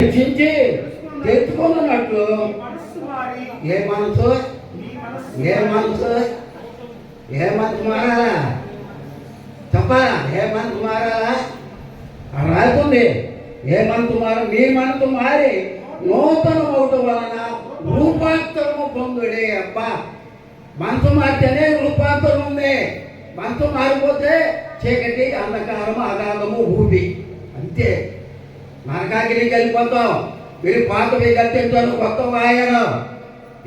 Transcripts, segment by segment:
రక్షించి తెచ్చుకున్నట్లు ఏ మనసు? ఏ మనసు? ఏ మనసు మారాలా చెప్పాలా ఏ మనసు మారాలా రాస్తుంది ఏ మనసు మార? మీ మనసు మారి నూతన ఒకటి వలన రూపాంతరము పొందుడే అబ్బా. మనసు మారితేనే రూపాంతరం ఉంది. మనసు మారిపోతే చీకటి అంధకారము అగాధము ఊపి అంతే. నరకాగిరికి వెళ్ళిపోతాం మీరు పాతవి కట్టించాను కొత్త వాయన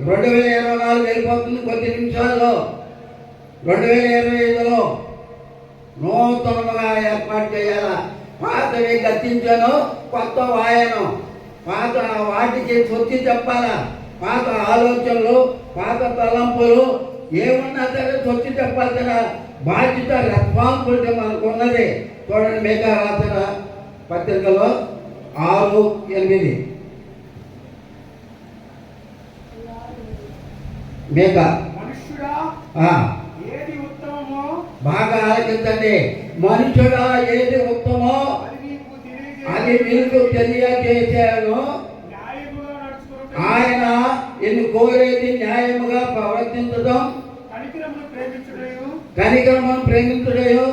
రెండు వేల ఇరవై నాలుగు వెళ్ళిపోతుంది కొద్ది నిమిషాల్లో. రెండు వేల ఇరవై ఐదులో నూతనముగా ఏర్పాటు చేయాలా? పాతవి గతించాను కొత్త వాయను. పాత వాటికి సొత్తి చెప్పాలా? పాత ఆలోచనలు పాత తలంపులు ఏమున్నా సరే సొత్తి చెప్పాలి కదా. బాధ్యత రెస్పాన్సిబిలిటీ మనకు ఉన్నది. చూడండి మేఘా రాసిన పత్రికలో. ఆరు ఎనిమిది. ఉత్తమమో బాగా ఆలోచించండి. మనుషుడా ఏది ఉత్తమో అది మీకు తెలియజేశాను ఆయన ఎన్ని కోరేది న్యాయముగా ప్రవర్తించడం. కనికరమును ప్రేమించుడయో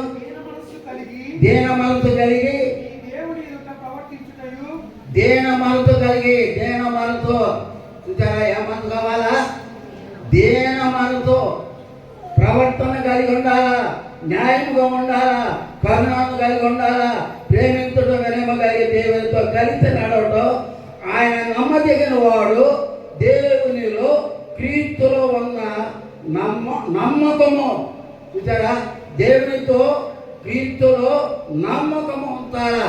దీన మనసు కలిగి ఈ దేవుని యొక్క ప్రవర్తించుటయు దీన మనతో కలిగి దీన మనతో చూసారా ఏ మనసు కావాలా? దీన మనతో ప్రవర్తన కలిగి ఉండాలా? న్యాయముగా ఉండాలా? కరుణను కలిగి ఉండాలా? ప్రేమించడం వినమ కలిగి దేవునితో కలిసి నడవటం ఆయన నమ్మదగిన వాడు దేవునిలో క్రీస్తులో ఉన్న నమ్మ నమ్మకము. చూసారా? దేవునితో క్రీస్తులో నమ్మకము ఉంటారా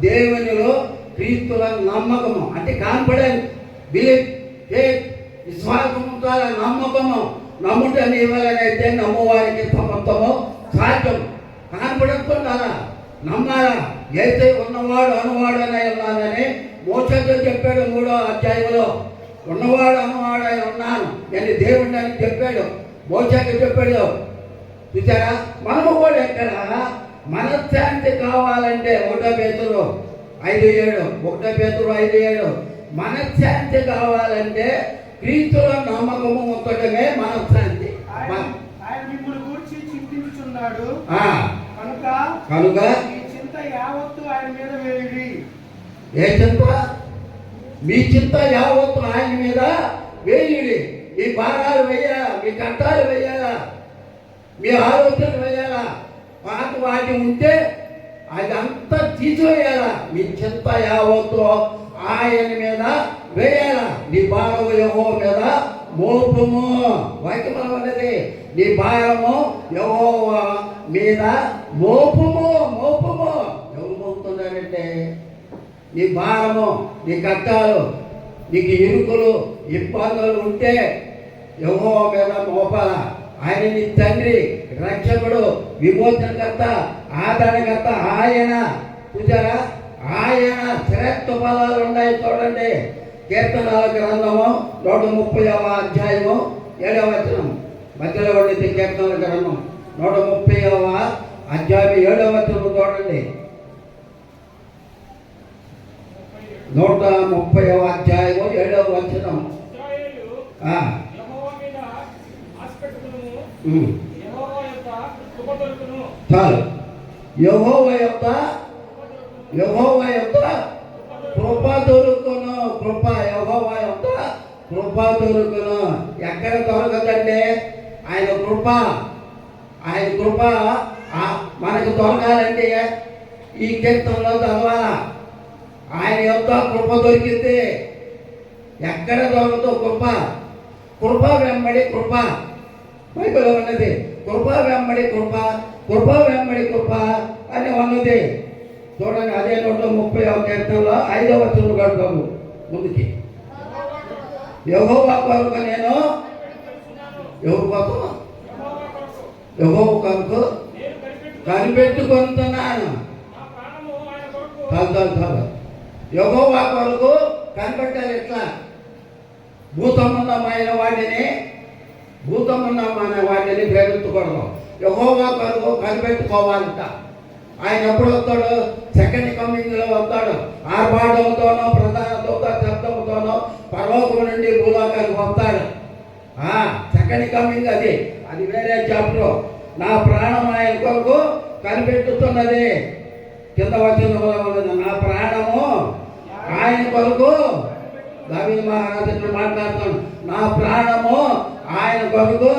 దేవునిలో క్రీస్తుల నమ్మకము. అంటే కాన్ఫిడెన్స్ బిలీఫ్ ఫేత్ విశ్వాసం ద్వారా నమ్మకము. నమ్ముట నీవలనైతే నమ్మవారికి సమర్థము సాధ్యం కాన్ఫిడెన్స్ ఉండాలా? నమ్మాలా? అయితే ఉన్నవాడు అనువాడు అనే ఉన్నానని మోసతో చెప్పాడు మూడో అధ్యాయంలో. ఉన్నవాడు అనువాడై ఉన్నాను నేను దేవుడిని అని చెప్పాడు. మోసకి చెప్పాడు చూసారా మనము కూడా ఎక్కడ? మనశ్శాంతి కావాలంటే ఒకటో పేతురు ఐదు ఏడు ఒకటో పేతురు ఐదు ఏడు. మనశ్శాంతి కావాలంటే క్రీస్తులో నమ్మకము ఉండటమే మనశ్శాంతి. కనుక చింత యావత్తు ఆయన మీద వేయుడి. ఏ చింత? మీ చింత యావత్తు ఆయన మీద వేయుడి. మీ భారాలు వేయాలా? మీ కష్టాలు వేయాలా? మీ ఆలోచనలు వేయాలా? పాత వాటి ఉంటే అదంతా తీసివేయాలా? మీ చింత యావత్తో ఆయన మీద వేయాలా? నీ భారము యహో మీద మోపము. వాక్యం అనేది నీ భారము యహో మీద మోపము మోపము. ఎవరు మోపుతున్నారంటే? నీ భారము నీ కట్టాలు నీకు ఇరుకులు ఇబ్బందులు ఉంటే యహో మీద మోపాలా? ఆయన నీ తండ్రి రక్షకుడు విమోచనకర్త ఆదరణకర్త ఆయన. చూసారా ఆయన శ్రేష్ఠ ఫలాలు ఉన్నాయి చూడండి. కీర్తనాల గ్రంథము నూట ముప్పై అధ్యాయము ఏడవ వచనం. మధ్యలో ఉండింది కీర్తనాల గ్రంథం నూట ముప్పై అధ్యాయం ఏడవ వచనం చూడండి. నూట ముప్పై అధ్యాయము ఏడవ వచనం ఇశ్రాయేలు ఆ, యెహోవా మీద ఆశపెట్టుకును ఉమ్, యెహోవా యొక్క కృప దొరుకును చాలు. యహోవ యొక్క యహోవ యొక్క కృప దొరుకును. కృప యహోవ యొక్క కృప దొరుకును. ఎక్కడ దొరకదండి ఆయన కృప ఆయన కృప మనకు దొరకాలంటే ఈ కీర్తనలో చదవాల ఆయన యొక్క కృప దొరికింది ఎక్కడ దొరకదు కృప? కృప వెంబడి కృప. బైబిల్ ఉన్నది కృప వెంబడి కృప కృప వెంబడి కృప అని ఉన్నది చూడండి అదే నూట ముప్పై ఒక కీర్తనలో ఐదవ వచనం గడుపాము ముందుకి యహోవా కొరకు నేను ఎవరు కోసం యెహోవా కొరకు కనిపెట్టుకుంటున్నాను నా ప్రాణము చాలు చాలు చాలు యహోవా కొరకు కనిపెట్టాలి ఎట్లా భూతమున్నమైన వాటిని అనే వాటిని ప్రేమించకూడదు యహోవా కొరకు కనిపెట్టుకోవాలంట. ఆయన ఎప్పుడు వస్తాడు? సెకండ్ కమింగ్లో వస్తాడు. ఆర్భాటంతోనో ప్రధాన పరలోకం నుండి భూలోకానికి వస్తాడు. ఆ సెకండ్ కమింగ్ అది. అది వేరే చాప్టర్ నా ప్రాణం ఆయన కొరకు కనిపెట్టుతున్నది. కింద వచ్చిన నా ప్రాణము ఆయన కొరకు దావీదు మహారాజు మాట్లాడుతాం. నా ప్రాణము ఆయన కొరకు.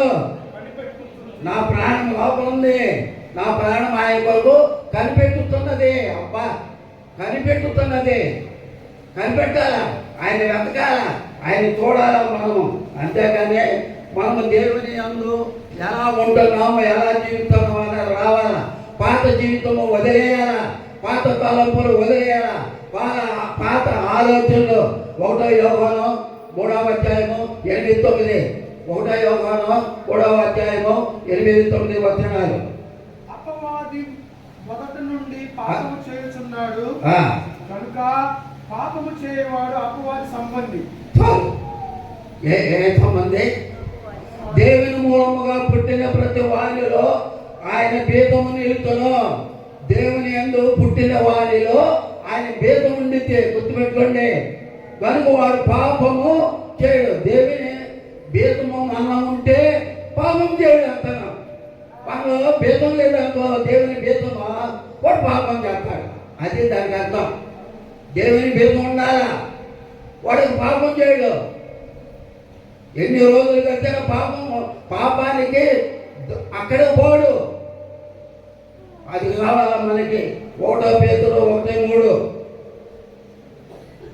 నా ప్రాణం లోపల ఉంది. నా ప్రాణం ఆయన కొరకు కనిపెట్టుతున్నది. అబ్బా కనిపెట్టుతున్నది. కనిపెట్టాలా? ఆయన వెతకాలా? ఆయన చూడాలా మనము? అంతేకానే మనము దేవుని అందు ఎలా ఉంటున్నాము ఎలా జీవిస్తున్నాము అనేది రావాలా? పాత జీవితము వదిలేయాలా? పాత తలంపులు వదిలేయాలా? పాత పాత ఆలోచనలు. ఒకటో యోగానం మూడవ అధ్యాయము ఎనిమిది తొమ్మిది. ఒకటో యోగానం మూడవ అధ్యాయము ఎనిమిది తొమ్మిది వచనాలు. అపవాది మొదటి నుండి పాపము చేయుచున్నాడు. ఆ, కనుక పాపము చేయవాడు అపవాది సంబంధి. ఏ ఏ సంబంధి? దేవుని మూలముగా పుట్టిన ప్రతి వారిలో ఆయన భేదము నిలుతును. దేవుని యందు పుట్టిన వారిలో ఆయన భేదం ఉండితే గుర్తుపెట్టుకోండి. కనుక వాడు పాపము చేయడు. దేవుని భేదము మనం ఉంటే పాపం చేయడు అంటున్నాం మనలో భేదం లేదనుకో దేవుని భేదమా? వాడు పాపం చేస్తాడు. అది దానికి అర్థం. దేవుని భేదం ఉండాలా? వాడికి పాపం చేయడు. ఎన్ని రోజులు కట్టిన పాపం పాపానికి అక్కడే పోడు. అది కావాలా మనకి? ఒకటో పేతులు ఒకటి మూడు.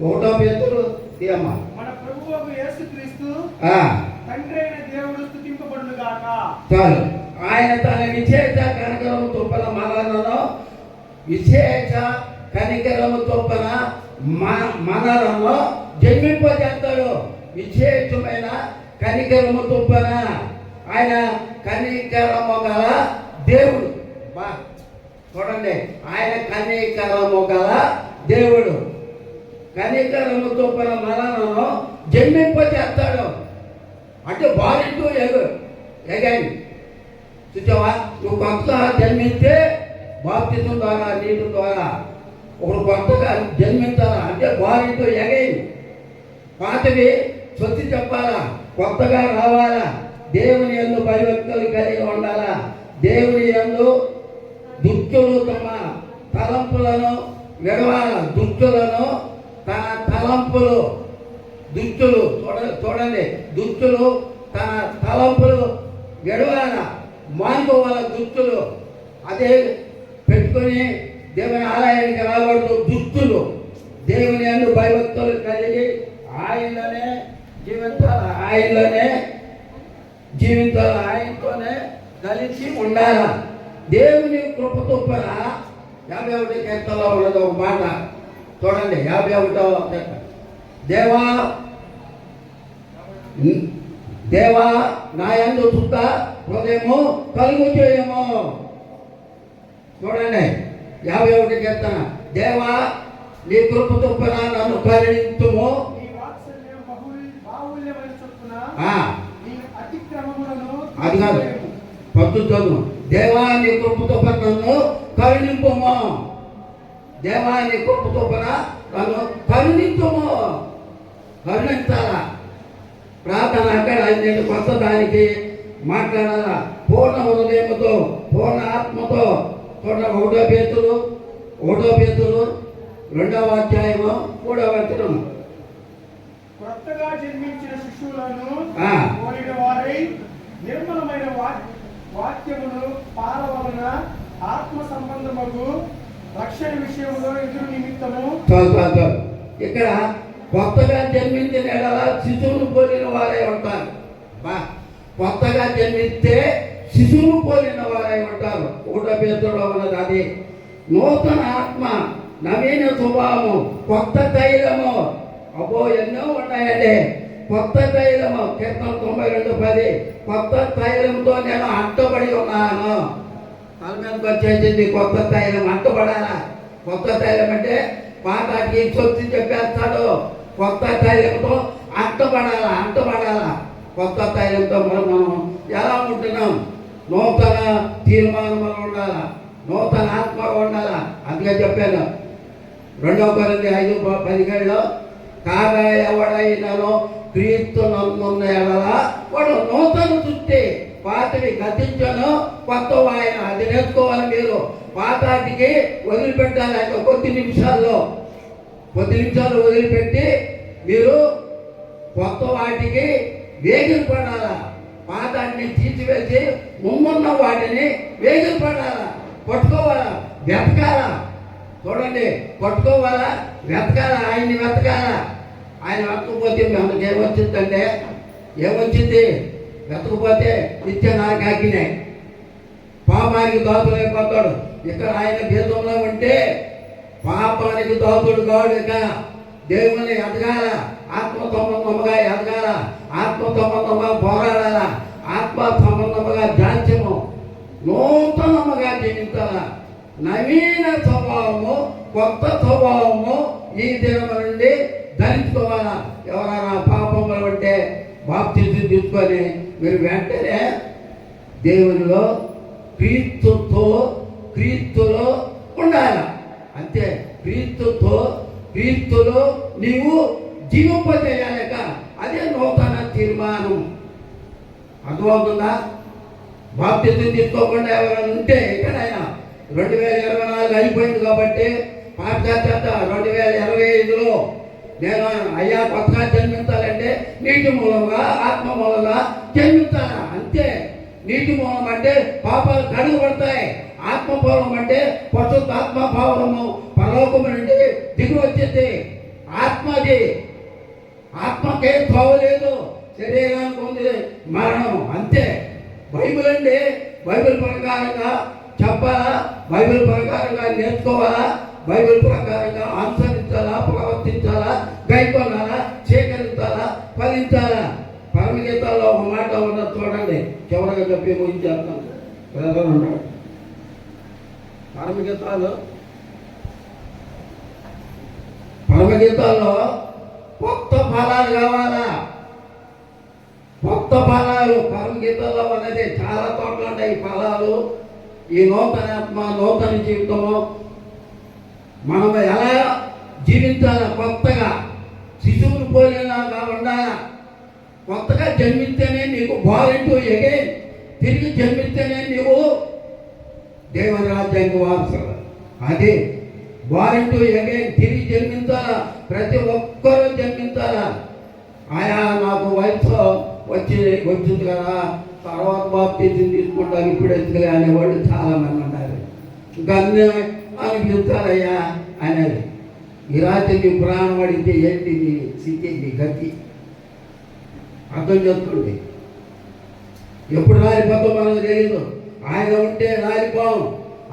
ఒకటో పేతులు తీయమ్మా. మన ప్రభువు యేసుక్రీస్తు ఆ, తండ్రి అయిన దేవుడు స్థుతింపబడును గాక చాలు. ఆయన తన విశేష కనికరము తుప్పన మనలను విశేష కనికరము తుప్పన మనలను జన్మింపజేస్తాడు. విశేషమైన కనికరము తుప్పన ఆయన కనికరము గల దేవుడు. బా. చూడండి. ఆయన కనికరము గల దేవుడు. కనికరము పని మరణను జన్మింపజేస్తాడు. అంటే బారింటూ ఎగు ఎగాయి చూసావా? నువ్వు కొత్తగా జన్మిస్తే బాప్తిజం ద్వారా నీటి ద్వారా ఒకడు కొత్తగా జన్మించాలా? అంటే బారింటూ ఎగాయి పాతవి సొత్తి చెప్పాలా? కొత్తగా రావాలా? దేవుని ఎందు భయభక్తులు కలిగి ఉండాలా? దేవుని ఎందు దుఃఖులు తమ తలంపులను విడవాల దుఃఖులను తన తలంపులు దుష్టులు చూడ చూడండి దుష్టులు తన తలంపులు విడవాల మానుకోవాల దుష్టులు అదే పెట్టుకొని దేవుని ఆలయానికి రాబడుతూ దుష్టులు దేవుని అందు భయభక్తులు కలిగి ఆయనలోనే జీవించాలి ఆయనలోనే జీవితాలు ఆయనతోనే కలిసి ఉండాల. దేవుని కృప చొప్పున యాభై ఒకటి కీర్తనలో ఉన్నది ఒక మాట. చూడండి యాభై ఒకటో. దేవా దేవా నా యందు చుట్ట హృదయము కలుగు చేయము చూడండి యాభై ఒకటి కీర్తన. దేవా నీ కృప చొప్పున నన్ను కరుణించుము. అది కాదు. తీసివేయము. పద్దుతాను దేవా నీ కృపతో నన్ను కరుణింపము దేవా నీ కృపతో పన నన్ను కరుణింపము కరుణించాలా ప్రార్థన అక్కడ నేను కొత్త దానికి మాట్లాడాలా పూర్ణ హృదయముతో పూర్ణ ఆత్మతో పూర్ణ ఒకటో పేతులు ఒకటో పేతులు రెండవ అధ్యాయము మూడవ వచనం కొత్తగా జన్మించిన శిశువులను ఆ. కోరిన వారై నిర్మలమైన వా- వాక్యమును పాలవలన ఆత్మ సంబంధముకు రక్షణ విషయంలో ఎదురు నిమిత్తము. ఇక్కడ కొత్తగా జన్మించిన ఎడల శిశువును పోలిన వారై ఉంటారు. కొత్తగా జన్మిస్తే శిశువును పోలిన వారై ఉంటారు. ఒకటో పేరులో ఉన్నది అది. నూతన ఆత్మ నవీన స్వభావము కొత్త తైలము. అబ్బో ఎన్నో ఉన్నాయండి. కొత్త తైలము కీర్తన తొంభై రెండు పది. కొత్త తైలంతో నేను అంటబడి ఉన్నాను. తల మీదకి వచ్చేసింది కొత్త తైలం అంటబడాలా? కొత్త తైలం అంటే పాతకి సొత్తి చెప్పేస్తాడు. కొత్త తైలంతో అంటబడాలా అంటబడాలా? కొత్త తైలంతో మనం మనం ఎలా ఉంటున్నాం? నూతన తీర్మానములు ఉండాలా? నూతన ఆత్మ ఉండాలా? అందుకే చెప్పాను. రెండవ కొరింది ఐదు పదిహేడులో కాగా ఎవడైనానో క్రీస్తు నమ్మున్న ఎడల వాడు నూతన చుట్టే పాతవి గతించను. కొత్త ఆయన అది నేర్చుకోవాలి మీరు. పాతాటికి వదిలిపెట్టాలి. ఒక కొద్ది నిమిషాల్లో కొద్ది నిమిషాలు వదిలిపెట్టి మీరు కొత్త వాటికి వేగిరి పడాలా పాతాన్ని తీసివేసి ముమ్మున్న వాటిని వేగిరి పడాలా పట్టుకోవాలా? వెతకాలా? చూడండి పట్టుకోవాలా? వెతకాలా? ఆయన్ని వెతకాలా? ఆయన వెతకపోతే మనకి ఏమొచ్చిందంటే ఏమొచ్చింది? వెతకపోతే నిత్య నరకాకినాయి పాపానికి దోతులైపోతాడు ఇక్కడ ఆయన దేశంలో ఉంటే పాపానికి దోతుడు కాడు ఇక. దేవుని ఎదగాల ఆత్మ సంబంధముగా ఎదగాల ఆత్మ సంబంధముగా పోరాడాల ఆత్మ సంబంధముగా జాత్యము నూతనముగా జీవించాల. నవీన స్వభావము కొత్త స్వభావము ఈ దినం నుండి ధరించుకోవాలా? ఎవరైనా పాపములు ఉంటే బాప్తిజం తీసుకొని మీరు వెంటనే దేవునిలో క్రీస్తుతో క్రీస్తులో ఉండాలి? అంతే క్రీస్తుతో క్రీస్తులో నీవు జీవింపజేయాలక. అదే నూతన తీర్మానం. అర్థమవుతుందా? బాప్తిజం తీసుకోకుండా ఎవరైనా ఉంటే ఎక్కడైనా? రెండు వేల ఇరవై నాలుగు అయిపోయింది కాబట్టి పాశ్చాత్యత రెండు వేల ఇరవై ఐదులో నేను అయ్యా కొత్తగా జన్మించాలంటే నీటి మూలంగా ఆత్మ మూలంగా జన్మించాలా? అంతే. నీటి మూలం అంటే పాపాలు కడుగుపడతాయి ఆత్మ మూలం అంటే పశుత్వాత్మ భావము పరలోకము నుండి దిగి వచ్చింది. ఆత్మది ఆత్మకే తోవలేదు శరీరానికి ఉంది మరణం. అంతే. బైబిల్ అండి బైబిల్ ప్రకారంగా చెప్పాలా? బైబిల్ ప్రకారంగా నేర్చుకోవాలా? బైబిల్ ప్రకారంగా అనుసరించాలా ప్రవర్తించాలా గైకొనాలా స్వీకరించాలా ఫలించాలా? పరమగీతాల్లో ఒక మాట ఉన్నది చూడండి. చివరగా చెప్పి ముగించేస్తాను. బ్రదర్ ఉన్నాడు. పరమగీతాలు పరమగీతాల్లో కొత్త ఫలాలు కావాలా? కొత్త ఫలాలు పరమగీతాల్లో ఉన్నది. చాలా తోటలు ఉంటాయి ఫలాలు. ఈ నూతన ఆత్మ నూతన జీవితంలో మనం ఎలా జీవించాలా కొత్తగా శిశువులు పోలేలాగా ఉండాలా కొత్తగా జన్మిస్తేనే నీకు బాగుంటూ ఎగే తిరిగి జన్మిస్తేనే నీవు దేవుని రాజ్యానికి అదే అది ఎగే తిరిగి జన్మించాలా? ప్రతి ఒక్కరూ జన్మించాలా? ఆయా నాకు వయసు వచ్చి వచ్చింది కదా. తర్వాత బాప్తీసం తీసుకుంటాను ఇప్పుడు ఎందుకులే అనేవాళ్ళు చాలా మంది ఉన్నారు. ఇంకా అన్నీ చెప్తారయ్యా అనేది ఈ రాత్రి నీ ప్రాణం అడిగితే ఏంటి నీ స్థితి నీ గతి? అర్థం చేసుకోండి ఎప్పుడు రాలిపోతాం మనకు తెలియదు ఆయన ఉంటే రాలిపోం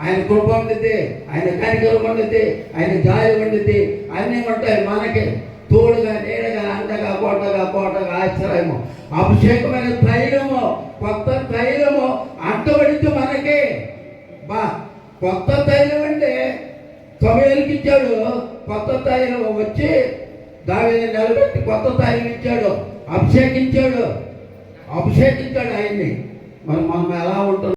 ఆయన కృప ఉండితే ఆయన కనికరం ఉండితే ఆయన జాలి ఉండితే అన్నీ ఉంటాయి మనకి. తోడుగా నీడగా అండగా కోటగా కోటగా ఆశ్రయము. అభిషేకమైన తైలము కొత్త తైలము అంటబడితే మనకే. బా కొత్త తైలం అంటే సమయానికి ఇచ్చాడు. కొత్త తైలం వచ్చి దావిని నిలబెట్టి కొత్త తైలం ఇచ్చాడు. అభిషేకించాడు. అభిషేకించాడు ఆయన్ని. మరి మనం ఎలా ఉంటుంది